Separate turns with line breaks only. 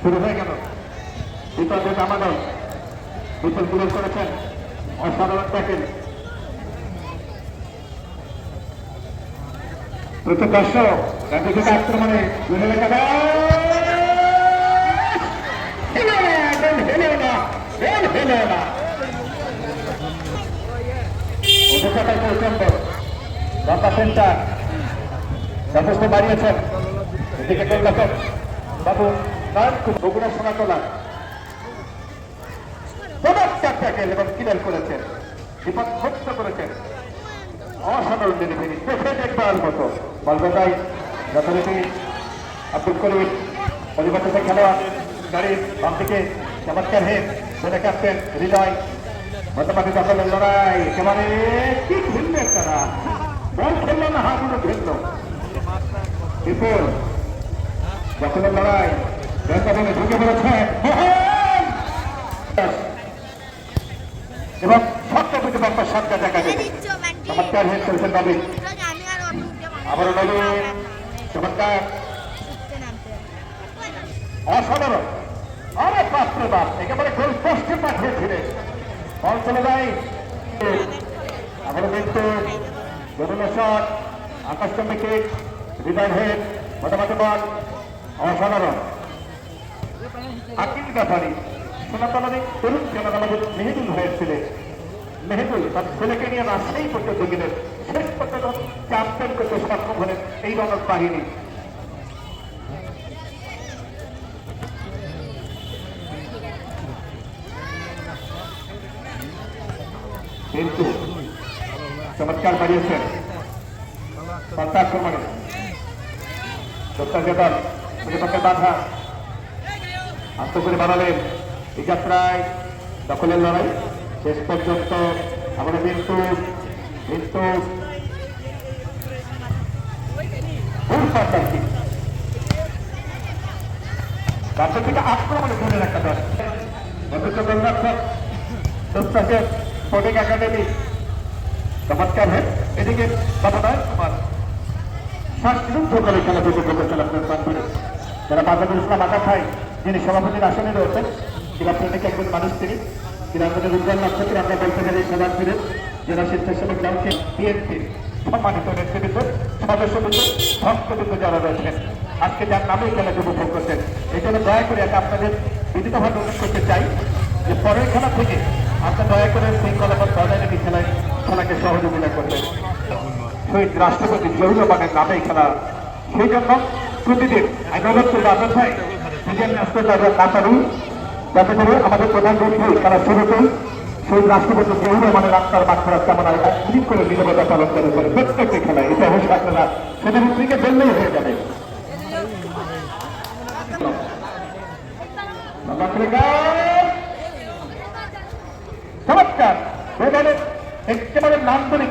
শুরু হয়ে গেল। বিপদের আমাদের বিপদগুলো করেছেন, অসাধারণ ট্যাকেল প্রথম দর্শক রাজনীতিক আক্রমণে প্রচণ্ড সেন্টার, যথেষ্ট বাড়িয়েছেন। এদিকে গোলরক্ষক বাবু বগুড়া সোনাতলা ট্যাকেল এবং ক্লিয়ার করেছেন, বিপদ মুক্ত করেছেন। অসাধারণ ডেলিভারি চোখে দেখবার মতো। বলবেটাই যথারীতি আব্দুল করিম পরিবর্তিত খেলোয়াড়, গাড়ির বাম দিকে চমৎকার হেড, সেটা ক্যাপ্টেন হৃদয়। মধ্যমাঠে দখলের লড়াই, একেবারে কি ঘিরল তারা বল খেললো না হাগুলো ঘিরল বিপুল দখলের লড়াই ব্যাংকনে ঢুকে পড়েছে! এবং শক্ত পিঠে বাপ্পার সাতটা দেখা দেবে চমৎকার হেড করেছেন নবীন। আবারও নবীন। চমৎকার। অসাধারণ। অনেক পাত্রে বাপ একেবারে গোল পোস্টে পাঠিয়েছিলেন বল চলে যায়। আবারও কিন্তু shot Akashchandra kick Hridoy head মোটামুটি বল। অসাধারণ। আকিল ব্যাপারী সোনাতলারে তরুণ সোনাতলাদের মেহেদুল হয়েছিলেন মেহেদুল তার ছেলেকে নিয়ে রাজশাহী পর্যন্ত গেলেন শেষ পর্যন্ত চ্যাম্পিয়ন করতে সক্ষম হলেন এই রণক বাহিনী। কিন্তু চমৎকার বাড়িয়েছেন প্রত্যাশা দল বাধা আত্ম করে বানালেন এই যাত্রায় দখলের লড়াই শেষ পর্যন্ত কিন্তু তারপর থেকে আক্রমণে ধরে রাখা গোলরক্ষক দুঃসাহের স্পোর্টিং একাডেমি চমৎকার এদিকে খেলা করেছেন আপনার যারা বাজারুল ইসলাম ভাই যিনি সভাপতির আসনে রয়েছেন ক্রীড়া প্রেমিক একজন মানুষ তিনি। ক্রীড়াঙ্গনের উজ্জ্বল নক্ষত্র আমরা বলতে গেলে সভাপতির জেলা স্বেচ্ছাসেবক দলকে বিএনপি সম্মানিত নেতৃবৃন্দ সদস্যবৃন্দ ভক্তবৃন্দ যারা রয়েছেন, আজকে যার নামেই খেলা উপভোগ করছেন এই জন্য দয়া করে এটা আপনাদের বিনীতভাবে অনুরোধ করতে চাই যে পরের খেলা থেকে আপনার দয়া করে শৃঙ্খলাবাদ বজায় রেখে খেলায় খেলাকে সহযোগিতা করবেন। শহীদ রাষ্ট্রপতি রহমানের নামে খেলা সেই জন্য প্রতিদিন আমি করব আপনার ভাই রাষ্ট্রপতি কাতারু যাতে করে আমাদের প্রধান মন্ত্রী তারা শুরুতেই শহীদ রাষ্ট্রপতি জিয়াউর রহমানের আত্মার মাত্রার কামনায় এক মিনিট করে নিরবতা পালন করে প্রত্যেকটি খেলায়। এটা অবশ্যই আপনারা শুধুমাত্রীকে জন্যই হয়ে যাবে। চমৎকার! একেবারে নান্দনিক